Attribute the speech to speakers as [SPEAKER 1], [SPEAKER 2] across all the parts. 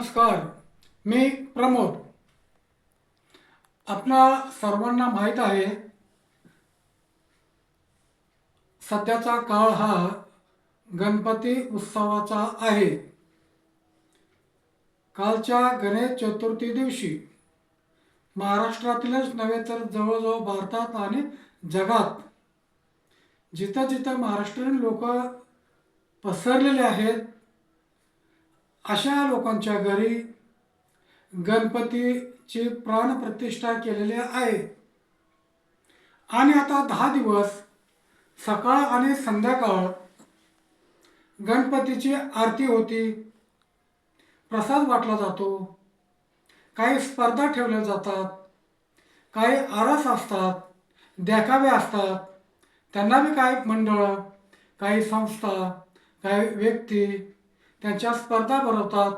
[SPEAKER 1] नमस्कार मी प्रमोद. आपणा सर्वांना माहीत आहे सध्याचा काळ हा गणपती उत्सवाचा आहे. कालच्या गणेश चतुर्थी दिवशी महाराष्ट्रातीलच नव्हे तर जवळजवळ भारतात आणि जगात जिथं जिथं महाराष्ट्रीयन लोक पसरलेले आहेत अशा लोकांच्या घरी गणपतीची प्राणप्रतिष्ठा केलेली आहे. आणि आता दहा दिवस सकाळ आणि संध्याकाळ गणपतीची आरती होती. प्रसाद वाटला जातो. काही स्पर्धा ठेवल्या जातात. काही आरस असतात. देखावे असतात. त्यांना बी काही मंडळ काही संस्था काही व्यक्ती त्यांच्या स्पर्धा भरवतात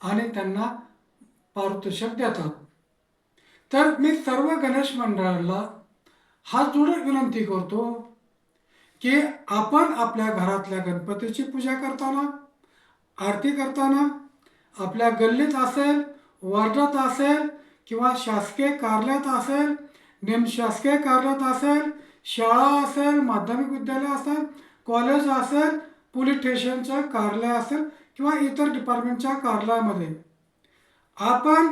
[SPEAKER 1] आणि त्यांना पारितोषिक देतात. तर मी सर्व गणेश मंडळाला हा जोडून विनंती करतो की आपण आपल्या घरातल्या गणपतीची पूजा करताना आरती करताना आपल्या गल्लीत असेल वार्डात असेल किंवा शासकीय कार्यालयात असेल निमशासकीय कार्यालयात असेल शाळा असेल माध्यमिक विद्यालय असेल कॉलेज असेल पोलीस स्टेशनच्या कार्यालय असेल किंवा इतर डिपार्टमेंटच्या कार्यालयामध्ये. आपण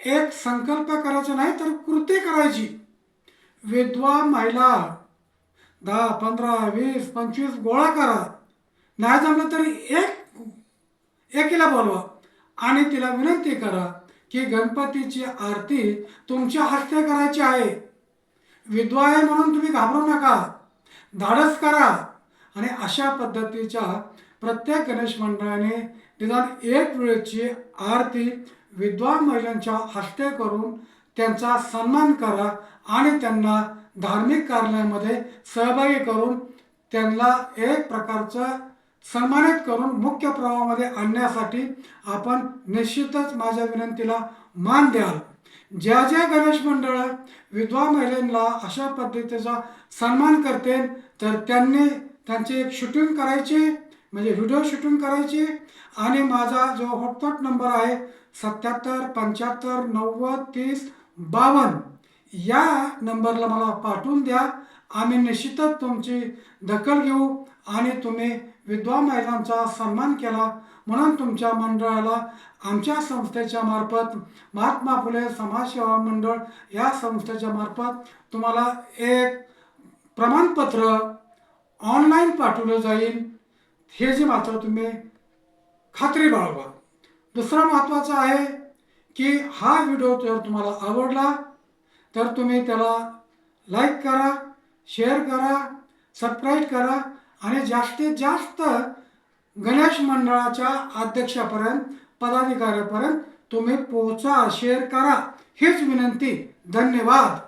[SPEAKER 1] एक संकल्प करायचा नाही तर कृती करायची. विधवा महिला दहा पंधरा वीस पंचवीस गोळा करा. नाही जमलं तरी एक एकीला बोलवा आणि तिला विनंती करा की गणपतीची आरती तुमच्या हस्ते करायची आहे. विधवा आहे म्हणून तुम्ही घाबरू नका. धाडस करा. आणि अशा पद्धतीच्या प्रत्येक गणेश मंडळाने निदान एक वेळेची आरती विद्वान महिलांच्या हस्ते करून त्यांचा सन्मान करा आणि त्यांना धार्मिक कार्यालयामध्ये सहभागी करून त्यांना एक प्रकारचं सन्मानित करून मुख्य प्रवाहामध्ये आणण्यासाठी आपण निश्चितच माझ्या विनंतीला मान द्याल. ज्या ज्या गणेश मंडळ विधवा महिलांना अशा पद्धतीचा सन्मान करते तर त्यांनी त्यांची एक शूटिंग करायची म्हणजे व्हिडिओ शूटिंग करायची. आणि माझा जो हॉटस्पॉट नंबर आहे सत्याहत्तर पंच्याहत्तर नव्वद तीस बावन्न या नंबरला मला पाठवून द्या. आम्ही निश्चितच तुमची दखल घेऊ आणि तुम्ही विधवा महिलांचा सन्मान केला म्हणून तुमच्या मंडळाला आमच्या संस्थेच्या मार्फत महात्मा फुले समाजसेवा मंडळ या संस्थेच्या मार्फत तुम्हाला एक प्रमाणपत्र ऑनलाईन पाठवलं जाईल हे जे मात्र तुम्ही खात्री बाळगा. दुसरा महत्त्वाचा आहे की हा व्हिडिओ जर तुम्हाला आवडला तर तुम्ही त्याला लाईक करा शेअर करा सबस्क्राईब करा आणि जास्तीत जास्त गणेश मंडळाच्या अध्यक्षापर्यंत पदाधिकाऱ्यापर्यंत तुम्ही पोचा शेअर करा. हीच विनंती. धन्यवाद.